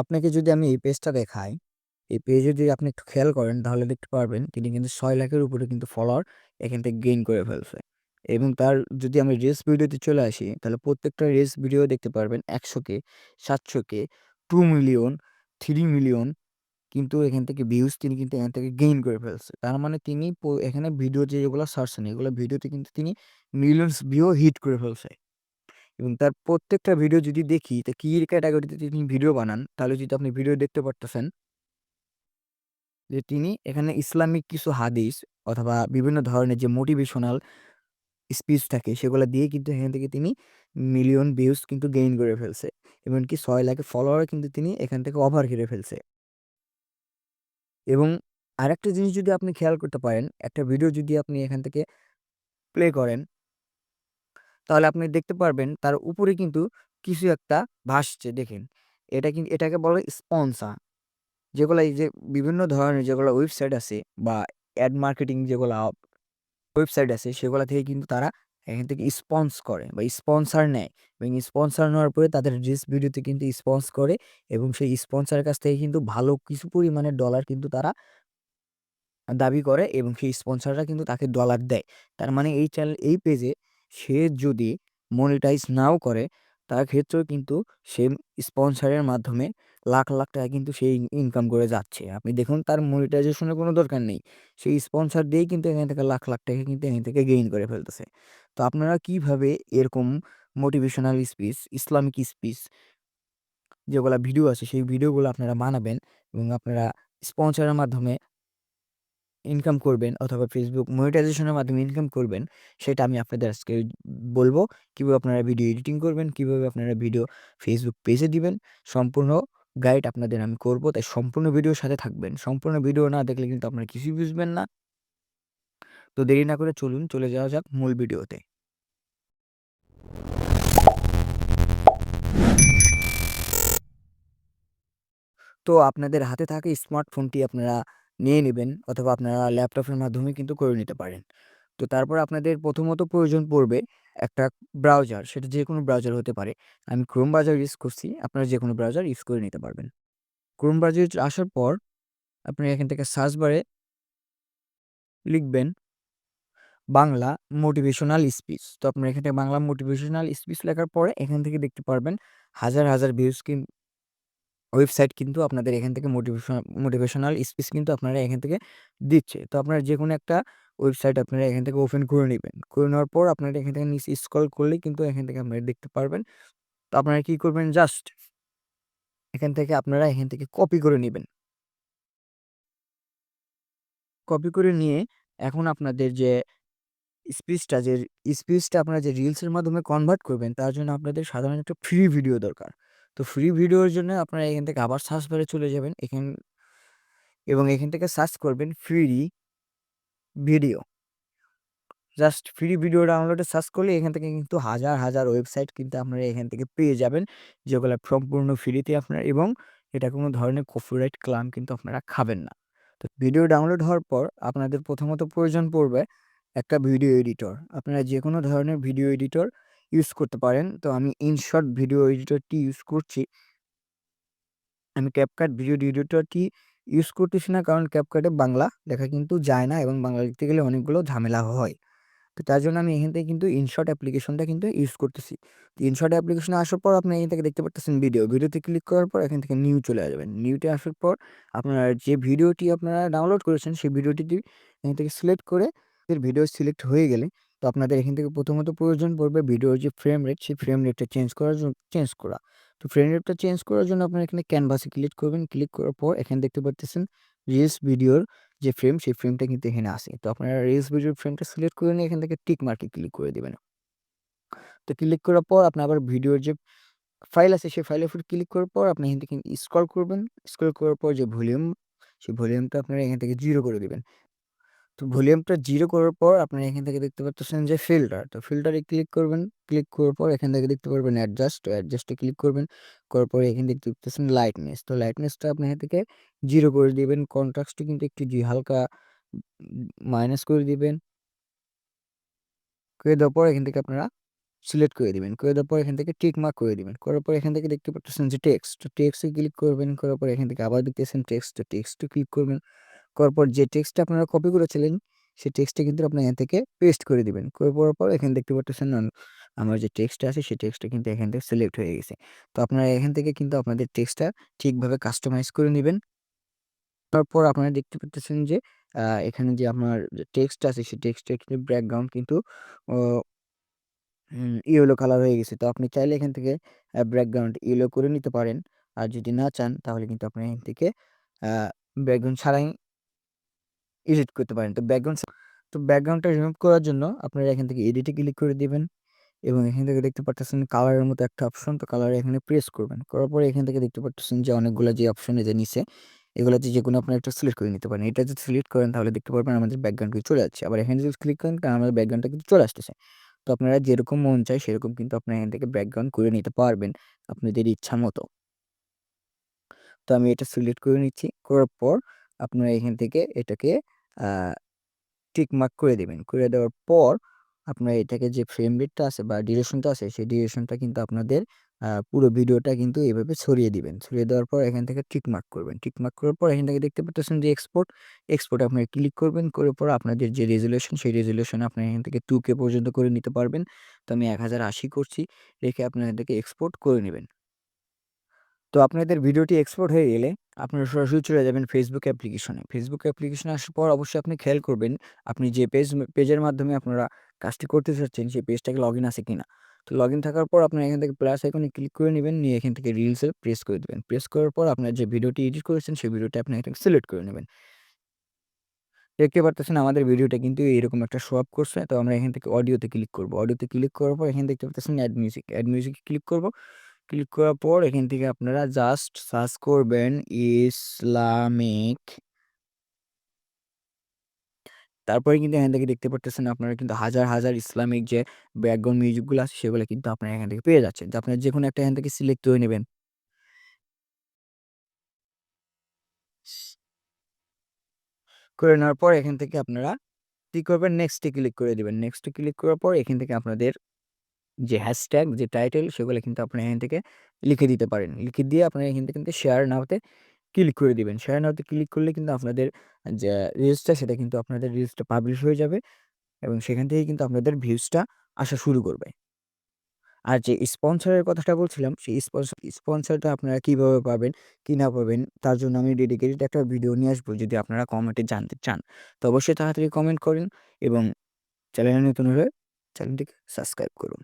আপনাকে যদি আমি এই পেজটা দেখাই, এই পেজে যদি আপনি একটু খেয়াল করেন তাহলে দেখতে পারবেন তিনি কিন্তু ছয় লাখের উপরে কিন্তু ফলোয়ার এখান থেকে গেইন করে ফেলছে। এবং তার যদি আমি রিলস ভিডিওতে চলে আসি তাহলে প্রত্যেকটা রিলস ভিডিও দেখতে পারবেন ১০০K, ৭০০K, 2 মিলিয়ন, থ্রি মিলিয়ন কিন্তু এখান থেকে ভিউজ তিনি কিন্তু এখান থেকে গেইন করে ফেলছে। তার মানে তিনি এখানে ভিডিও যেগুলো ছাড়ছেন এগুলো ভিডিওতে কিন্তু তিনি মিলিয়নস ভিউ হিট করে ফেলছে। এবং তার প্রত্যেকটা ভিডিও যদি দেখি তা কি ক্যাটাগরিতে তিনি ভিডিও বানান তাহলে যদি আপনি ভিডিও দেখতে পারতেছেন যে তিনি এখানে ইসলামিক কিছু হাদিস অথবা বিভিন্ন ধরনের যে মোটিভেশনাল স্পিচ থাকে সেগুলো দিয়ে কিন্তু এখান থেকে তিনি মিলিয়ন ভিউজ কিন্তু গেইন করে ফেলছে। এমনকি ৬ লাখ ফলোয়ার কিন্তু তিনি এখান থেকে ওভার ঘিরে ফেলছে। এবং আরেকটা জিনিস যদি আপনি খেয়াল করতে পারেন, একটা ভিডিও যদি আপনি এখান থেকে প্লে করেন তাহলে আপনি দেখতে পারবেন তার উপরে কিন্তু কিছু একটা ভাসছে, দেখেন। এটা কিন্তু এটাকে বলে স্পন্সর। যেগুলো এই যে বিভিন্ন ধরনের যেগুলো ওয়েবসাইট আছে বা অ্যাড মার্কেটিং যেগুলা ওয়েবসাইট আছে সেগুলা থেকে কিন্তু তারা এখান থেকে স্পন্স করে বা স্পন্সর নেয় এবং স্পন্সর নেওয়ার পরে তাদের রিলস ভিডিওতে কিন্তু স্পন্স করে এবং সেই স্পন্সরের কাছ থেকে কিন্তু ভালো কিছু পরিমাণে ডলার কিন্তু তারা দাবি করে এবং সেই স্পন্সররা কিন্তু তাকে ডলার দেয়। তার মানে এই চ্যানেল এই পেজে সে যদি মনিটাইজ নাও করে তার ক্ষেত্রেও কিন্তু সে স্পন্সরের মাধ্যমে লাখ, লাখ টাকা কিন্তু সে ইন ইনকাম করে যাচ্ছে। আপনি দেখুন তার মনিটাইজেশনের কোনো দরকার নেই। সেই স্পন্সর দিয়েই কিন্তু এখান থেকে লাখ, লাখ টাকা কিন্তু এখান থেকে গেইন করে ফেলতেছে। তো আপনারা কীভাবে এরকম মোটিভেশনাল স্পিচ, ইসলামিক স্পিচ যেগুলা ভিডিও আছে সেই ভিডিওগুলো আপনারা বানাবেন এবং আপনারা স্পন্সরের মাধ্যমে ইনকাম করবেন অথবা ফেসবুক মনিটাইজেশনের মাধ্যমে ইনকাম করবেন সেটা আমি আপনাদের আজকে বলব কীভাবে আপনারা ভিডিও এডিটিং করবেন, কীভাবে আপনারা ভিডিও ফেসবুক পেজে দিবেন। সম্পূর্ণ গাইড আপনাদের আমি করব। তাই সম্পূর্ণ ভিডিওর সাথে থাকবেন। সম্পূর্ণ ভিডিও না দেখলে কিন্তু আপনারা কিছুই বুঝবেন না। তো দেরি না করে চলুন চলে যাওয়া যাক মূল ভিডিওতে। তো আপনাদের হাতে থাকা স্মার্টফোনটি আপনারা নিয়ে নেবেন অথবা আপনারা ল্যাপটপের মাধ্যমে কিন্তু করে নিতে পারেন। তো তারপর আপনাদের প্রথমত প্রয়োজন পড়বে একটা ব্রাউজার। সেটা যে কোনো ব্রাউজার হতে পারে। আমি ক্রোম ব্রাউজার ইউজ করছি। আপনারা যে কোনো ব্রাউজার ইউজ করে নিতে পারবেন। ক্রোম ব্রাউজারে আসার পর আপনি এখান থেকে সার্চ বারে লিখবেন বাংলা মোটিভেশনাল স্পিচ। তো আপনারা এখান বাংলা মোটিভেশনাল স্পিচ লেখার পরে এখান থেকে দেখতে পারবেন হাজার, হাজার ভিউজ ওয়েবসাইট কিন্তু আপনাদের এখান থেকে মোটিভেশন, মোটিভেশনাল স্পিচ কিন্তু আপনারা এখান থেকে দিচ্ছে। তো আপনারা যে কোনো একটা ওয়েবসাইট আপনারা এখান থেকে ওপেন করে নেবেন করে নেওয়ার পর আপনারা এখান থেকে নিচে স্ক্রল করলেই কিন্তু এখান থেকে আপনারা দেখতে পারবেন। তো আপনারা কী করবেন জাস্ট এখান থেকে আপনারা এখান থেকে কপি করে নেবেন কপি করে নিয়ে এখন আপনাদের যে স্পিচটা যে স্পিচটা আপনারা যে রিলসের মাধ্যমে কনভার্ট করবেন, তার জন্য আপনাদের সাধারণত একটা ফ্রি ভিডিও দরকার। তো ফ্রি ভিডিওর জন্য আপনারা এখান থেকে আবার সার্চ বারে চলে যাবেন এখান এবং এখান থেকে সার্চ করবেন free video. Just free video ডাউনলোডে সার্চ করলে এখান থেকে কিন্তু হাজার, হাজার ওয়েবসাইট কিন্তু আপনারা এখান থেকে পেয়ে যাবেন। যেগুলো সম্পূর্ণ ফ্রিতে আপনার এবং এটা কোনো ধরনের কপিরাইট ক্লাম কিন্তু আপনারা খাবেন না। তো ভিডিও ডাউনলোড হওয়ার পর আপনাদের প্রথমত প্রয়োজন পড়বে একটা ভিডিও এডিটর। আপনারা যে কোনো ধরনের ভিডিও এডিটর ইউজ করতে পারেন। তো আমি ইনশট ভিডিও এডিটরটি ইউজ করছি। আমি CapCut ভিডিও এডিটরটি ইউজ করতেছি না কারণ এ বাংলা লেখা কিন্তু যায় না এবং বাংলা লিখতে গেলে অনেকগুলো ঝামেলা হয়। তো তার জন্য আমি এখান থেকে কিন্তু ইনশর্ট অ্যাপ্লিকেশনটা কিন্তু ইউজ করতেছি। তো ইনশট অ্যাপ্লিকেশনে আসার পর আপনি এখান থেকে দেখতে পারতেছেন ভিডিও। ভিডিওতে ক্লিক করার পর এখান থেকে নিউ চলে আসবেন। নিউতে আসার পর আপনার যে ভিডিওটি আপনারা ডাউনলোড করেছেন, সেই ভিডিওটি এখান থেকে সিলেক্ট করে ভিডিও সিলেক্ট হয়ে গেলে তো আপনাদের এখান থেকে প্রথমত প্রয়োজন পড়বে ভিডিওর যে ফ্রেম রেট সেই ফ্রেম রেটটা চেঞ্জ করার জন্য চেঞ্জ করা। তো ফ্রেম রেটটা চেঞ্জ করার জন্য আপনারা এখানে ক্যানভাসে ক্লিক করবেন। ক্লিক করার পর এখানে দেখতে পারতেছেন রিলস ভিডিওর যে ফ্রেম সেই ফ্রেমটা কিন্তু এখানে আসে তো আপনারা রিলস ভিডিওর ফ্রেমটা সিলেক্ট করে নিয়ে এখান থেকে টিক মার্কে ক্লিক করে দেবেন তো ক্লিক করার পর আপনি আবার ভিডিওর যে ফাইল আছে, সেই ফাইলের উপর ক্লিক করার পর আপনি এখান থেকে স্ক্রল করবেন। স্ক্রল করার পর যে ভলিউম সেই ভলিউমটা আপনারা এখান থেকে জিরো করে দিবেন। তো ভলিউমটা জিরো করার পর আপনারা এখান থেকে দেখতে পারতেছেন যে ফিল্টার। তো ফিল্টারে ক্লিক করবেন। ক্লিক করার পর এখান থেকে দেখতে পারবেন অ্যাডজাস্ট। তো অ্যাডজাস্টে ক্লিক করবেন। করার পরে এখানে দেখতে পারতেছেন লাইটনেস। তো লাইটনেসটা আপনি এখান থেকে জিরো করে দিবেন। কন্ট্রাস্টটা কিন্তু একটু হালকা মাইনাস করে দিবেন। করে দেওয়ার পর এখান থেকে আপনারা সিলেক্ট করে দিবেন। করে দেওয়ার পর এখান থেকে টিক মার্ক করে দিবেন। করার পর এখান থেকে দেখতে পারতেছেন যে টেক্সট, তো টেক্সটে ক্লিক করবেন। করার পর এখান থেকে আবার দেখতেছেন টেক্সট, তো টেক্সটে ক্লিক করবেন। করার পর যে টেক্সটটা আপনারা কপি করেছিলেন, সেই টেক্সটটা কিন্তু আপনার এখান থেকে পেস্ট করে দিবেন। করে দেওয়ার পর এখানে দেখতে আন আমার যে টেক্সটটা আছে সেই টেক্সটটা কিন্তু এখান থেকে সিলেক্ট হয়ে গেছে। তো আপনারা এখান থেকে কিন্তু আপনাদের টেক্সটটা ঠিকভাবে কাস্টমাইজ করে নেবেন তারপর আপনারা দেখতে পারতেছেন যে এখানে যে আপনার টেক্সট আছে সেই টেক্সটের কিন্তু ব্যাকগ্রাউন্ড কিন্তু ইয়েলো কালার হয়ে গেছে। তো আপনি চাইলে এখান থেকে ব্যাকগ্রাউন্ড ইয়েলো করে নিতে পারেন। আর যদি না চান তাহলে কিন্তু আপনি এখান থেকে ব্যাকগ্রাউন্ড ছাড়াই এডিট করতে পারেন। তো ব্যাকগ্রাউন্ড তো ব্যাকগ্রাউন্ডটা রিমুভ করার জন্য আপনারা এখান থেকে এডিটে ক্লিক করে দিবেন এবং এখান থেকে দেখতে পারতেছেন কালারের মতো একটা অপশন তো কালারে এখানে প্রেস করবেন। করার পরে এখান থেকে দেখতে পারতেছেন যে অনেকগুলো যে অপশন যে নিচে এগুলাতে যেকোনো আপনারা একটা সিলেক্ট করে নিতে পারেন। এটা যদি সিলেক্ট করেন তাহলে দেখতে পারবেন আমাদের ব্যাকগ্রাউন্ড কিন্তু চলে যাচ্ছে। আবার এখানে যদি ক্লিক করেন তাহলে আমাদের ব্যাকগ্রাউন্ডটা কিন্তু চলে আসতেছে। তো আপনারা যেরকম মন চায় সেরকম কিন্তু আপনারা এখান থেকে ব্যাকগ্রাউন্ড করে নিতে পারবেন আপনাদের ইচ্ছা মতো। তো আমি এটা সিলেক্ট করে নিচ্ছি। করার পর আপনারা এখান থেকে এটাকে টিক মার্ক করে দেবেন করে দেওয়ার পর আপনার এটাকে যে ফ্রেম রেটটা আছে বা ডিউরেশনটা আছে সেই ডিউরেশনটা কিন্তু আপনাদের পুরো ভিডিওটা কিন্তু এভাবে ছড়িয়ে দিবেন। ছড়িয়ে দেওয়ার পর এখান থেকে টিক মার্ক করবেন। টিক মার্ক করার পর এখান থেকে দেখতে পারতেছেন যে এক্সপোর্ট, এক্সপোর্টে আপনারা ক্লিক করবেন। করার পর আপনাদের যে রেজোলিউশন সেই রেজোলিউশন আপনি এখান থেকে 2K পর্যন্ত করে নিতে পারবেন। তো আমি 1080 করছি। রেখে আপনারা এটাকে এক্সপোর্ট করে নেবেন তো আপনাদের ভিডিওটি এক্সপোর্ট হয়ে গেলে আপনারা সরাসরি চলে যাবেন ফেসবুক অ্যাপ্লিকেশনে। ফেসবুক অ্যাপ্লিকেশনে আসার পর অবশ্যই আপনি খেয়াল করবেন, আপনি যে পেজ পেজের মাধ্যমে আপনারা কাজটি করতে চাচ্ছেন, সেই পেজটাকে লগইন আছে কিনা। তো লগইন থাকার পর আপনারা এখান থেকে প্লাস আইকনে ক্লিক করে নেবেন, নিয়ে এখান থেকে রিলসে প্রেস করে দিবেন। প্রেস করার পর আপনার যে ভিডিওটি এডিট করেছেন, সেই ভিডিওটা আপনি এখানে সিলেক্ট করে নেবেন। দেখতে পারতেছেন আমাদের ভিডিওটা কিন্তু এরকম একটা শো আপ করছে। তো আমরা এখান থেকে অডিওতে ক্লিক করব। অডিওতে ক্লিক করার পর এখানে দেখতে পারতেছেন অ্যাড মিউজিক। অ্যাড মিউজিকে ক্লিক করব। ক্লিক করার পর এখান থেকে আপনারা জাস্ট সার্চ করবেন ইসলামিক তারপরে কিন্তু এখান থেকে দেখতে পারতেছেন আপনারা কিন্তু হাজার, হাজার ইসলামিক যে ব্যাকগ্রাউন্ড মিউজিকগুলো আছে সেগুলো কিন্তু আপনারা এখান থেকে পেয়ে যাচ্ছেন। আপনারা যেকোনো একটা এখান থেকে সিলেক্ট করে নেবেন করে নেওয়ার পর এখান থেকে আপনারা কি করবেন নেক্সট ক্লিক করে দিবেন। নেক্সট ক্লিক করার পর এখান থেকে আপনাদের যে হ্যাশট্যাগ যে টাইটেল সেগুলো কিন্তু আপনি এখান থেকে লিখে দিতে পারেন। লিখে দিয়ে আপনারা এখান থেকে কিন্তু শেয়ার নাওতে ক্লিক করে দিবেন। শেয়ার নাওতে ক্লিক করলে কিন্তু আপনাদের যে রিলসটা সেটা কিন্তু আপনাদের রিলসটা পাবলিশ হয়ে যাবে এবং সেখান থেকেই কিন্তু আপনাদের ভিউজটা আসা শুরু করবে। আর যে স্পন্সরের কথাটা বলছিলাম সেই স্পন্সর স্পন্সরটা আপনারা কীভাবে পাবেন, কি না পাবেন তার জন্য আমি ডেডিকেটেড একটা ভিডিও নিয়ে আসব যদি আপনারা কমেন্টে জানতে চান। তো অবশ্যই তাড়াতাড়ি কমেন্ট করেন এবং চ্যানেলে নতুন হলে চ্যানেলটিকে সাবস্ক্রাইব করুন।